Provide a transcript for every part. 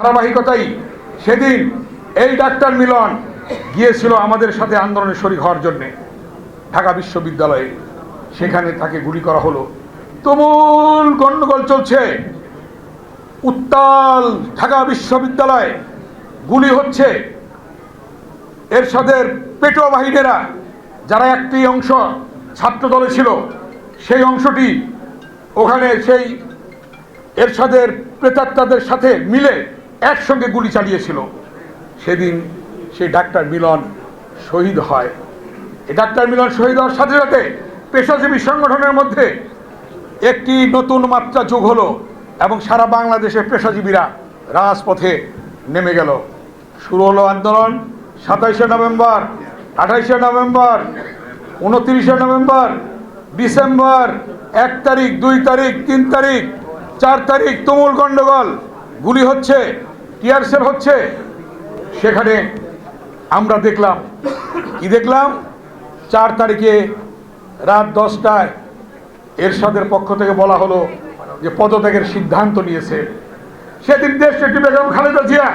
ধারাবাহিকতাই সেদিন এই ডাক্তার মিলন গিয়েছিল আমাদের সাথে আন্দোলনে শরিক হওয়ার জন্যে। ঢাকা বিশ্ববিদ্যালয়ে। সেখানে তাকে গুলি করা হলো। তুমুল গণ্ডগোল চলছে। উত্তাল ঢাকা বিশ্ববিদ্যালয়ে গুলি হচ্ছে। এরশাদের পেটো বাহিনীরা, যারা একটি অংশ ছাত্র দলে ছিল, সেই অংশটি ওখানে সেই এরশাদের প্রেতাত্মাদের সাথে মিলে একসঙ্গে গুলি চালিয়েছিল। সেদিন সেই ডাক্তার মিলন শহীদ হয়। এই ডাক্তার মিলন শহীদ হওয়ার সাথে সাথে পেশাজীবী সংগঠনের মধ্যে একটি নতুন মাত্রা যোগ হলো এবং সারা বাংলাদেশের পেশাজীবীরা রাজপথে নেমে গেল। শুরু হলো আন্দোলন সাতাইশে নভেম্বর, আঠাইশে নভেম্বর, উনত্রিশে নভেম্বর, ডিসেম্বর, এক তারিখ, দুই তারিখ, তিন তারিখ, চার তারিখ, তুমুল গণ্ডগোল গুলি হচ্ছে টিয়ারসেল হচ্ছে? সেখানে আমরা দেখলাম। কি দেখলাম? চার তারিখে রাত দশটায় এরশাদের পক্ষ থেকে বলা হলো যে পদত্যাগের সিদ্ধান্ত নিয়েছে। সেদিন দেশ একটি Begum Khaleda Zia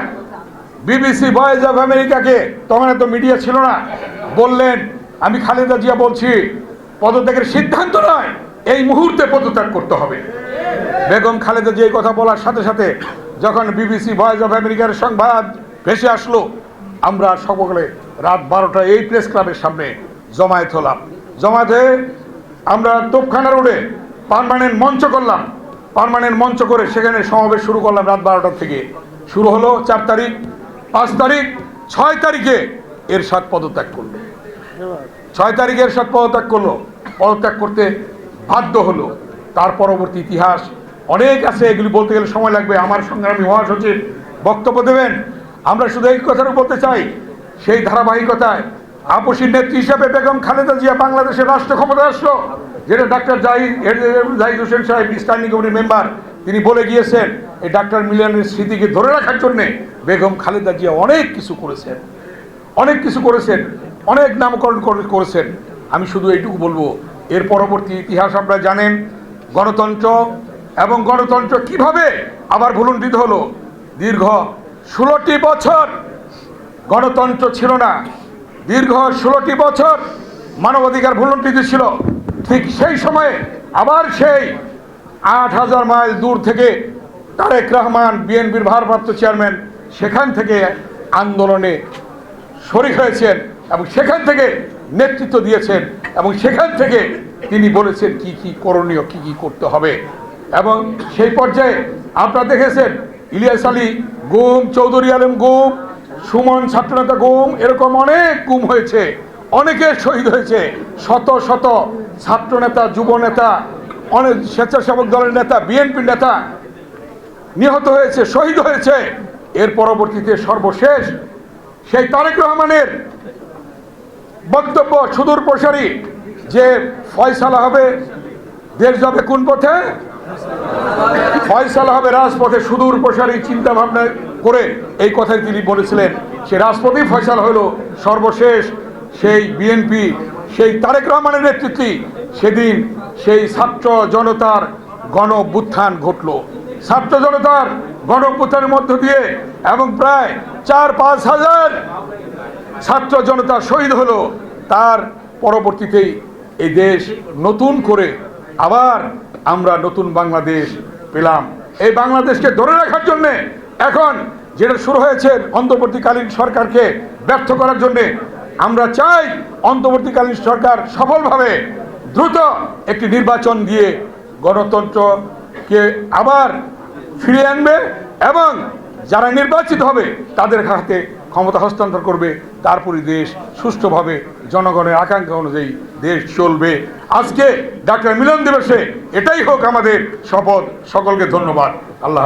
BBC voice of আমেরিকাকে, তখন এত মিডিয়া ছিল না, বললেন, আমি খালেদা জিয়া বলছি, পদত্যাগের সিদ্ধান্ত নয়, এই মুহূর্তে পদত্যাগ করতে হবে। বেগম খালেদা জিয়া এই কথা বলার সাথে সাথে যখন বিবিসি ভয়েস অফ আমেরিকার সংবাদ ভেসে আসলো, আমরা সকলে রাত বারোটা এই প্রেস ক্লাবের সামনে জমায়েত হলাম। জমায়েত হয়ে আমরা তোপখানা রোডে পার্মানেন্ট মঞ্চ করলাম। পার্মানেন্ট মঞ্চ করে সেখানে সমাবেশ শুরু করলাম রাত বারোটার থেকে। শুরু হলো চার তারিখ, পাঁচ তারিখ, ছয় তারিখে এর সাত পদত্যাগ করল। ছয় তারিখে এর সাত পদত্যাগ করল। পদত্যাগ করতে বাধ্য হলো। তার পরবর্তী ইতিহাস অনেক আছে, এগুলি বলতে গেলে সময় লাগবে। আমার সংগ্রামী মহাসচিব বক্তব্য দেবেন। আমরা শুধু এই কথাটা বলতে চাই, সেই ধারাবাহিকতায় আপসী নেত্রী হিসাবে বেগম খালেদা জিয়া বাংলাদেশের রাষ্ট্র ক্ষমতা আসলো, যেটা ডাক্তার জাহিদ জাহিদ হোসেন সাহেব স্ট্যান্ডিং কমিটির মেম্বার, তিনি বলে গিয়েছেন, এই ডাক্তার মিলনের স্মৃতিকে ধরে রাখার জন্যে বেগম খালেদা জিয়া অনেক কিছু করেছেন। অনেক কিছু করেছেন, অনেক নামকরণ করে- করেছেন। আমি শুধু এইটুকু বলব, এর পরবর্তী ইতিহাস আপনারা জানেন, গণতন্ত্র এবং গণতন্ত্র কীভাবে আবার ভুলুণ্ঠিত হলো? দীর্ঘ ষোলোটি বছর গণতন্ত্র ছিল না। দীর্ঘ ষোলোটি বছর মানবাধিকার ভুলুণ্ঠিত ছিল। ঠিক সেই সময়ে আবার সেই আট হাজার মাইল দূর থেকে তারেক রহমান, বিএনপির ভারপ্রাপ্ত চেয়ারম্যান, সেখান থেকে আন্দোলনে শরিক হয়েছেন এবং সেখান থেকে নেতৃত্ব দিয়েছেন এবং সেখান থেকে তিনি বলেছেন কি কি করণীয়, কি কি করতে হবে। এবং সেই পর্যায়ে আপনারা দেখেছেন ইলিয়াস আলী গুম, চৌধুরী আলম গুম, সুমন ছাত্রনেতা গুম, এরকম অনেক গুম হয়েছে, অনেকে শহীদ হয়েছে। শত শত ছাত্রনেতা যুব নেতা অনেক স্বেচ্ছাসেবক দলের নেতা বিএনপির নেতা নিহত হয়েছে, শহীদ হয়েছে। এর পরবর্তীতে সর্বশেষ সেই তারেক রহমানের বক্তব্য সুদূর প্রসারী যে ফয়সালা হবে, দেশ যাবে কোন পথে? ফয়সালা হবে রাজপথে সুদূর প্রসারী চিন্তা ভাবনা করে। এই কথাই তিনি বলেছিলেন। সে রাজপথেই ফয়সালা হলো সর্বশেষ সেই বিএনপি, সেই তারেক রহমানের নেতৃত্বে সেদিন সেই ছাত্র জনতার গণ অভ্যুত্থান ঘটল। ছাত্র জনতার গণ মধ্য দিয়ে এবং প্রায় চার পাঁচ হাজার ছাত্র জনতা শহীদ হলো। তার পরবর্তীতেই এই দেশ নতুন করে আবার আমরা নতুন বাংলাদেশ পেলাম। এই বাংলাদেশকে ধরে রাখার জন্যে এখন যেটা শুরু হয়েছে অন্তর্বর্তীকালীন সরকারকে ব্যর্থ করার জন্যে, আমরা চাই অন্তর্বর্তীকালীন সরকার সফলভাবে দ্রুত একটি নির্বাচন দিয়ে গণতন্ত্রকে আবার ফিরিয়ে আনবে এবং যারা নির্বাচিত হবে তাদের হাতে ক্ষমতা হস্তান্তর করবে। তারপরে দেশ সুষ্ঠুভাবে জনগণের আকাঙ্ক্ষা অনুযায়ী দেশ চলবে। আজকে ডাক্তার মিলন দিবসে এটাই হোক আমাদের শপথ। সকলকে ধন্যবাদ। আল্লাহ।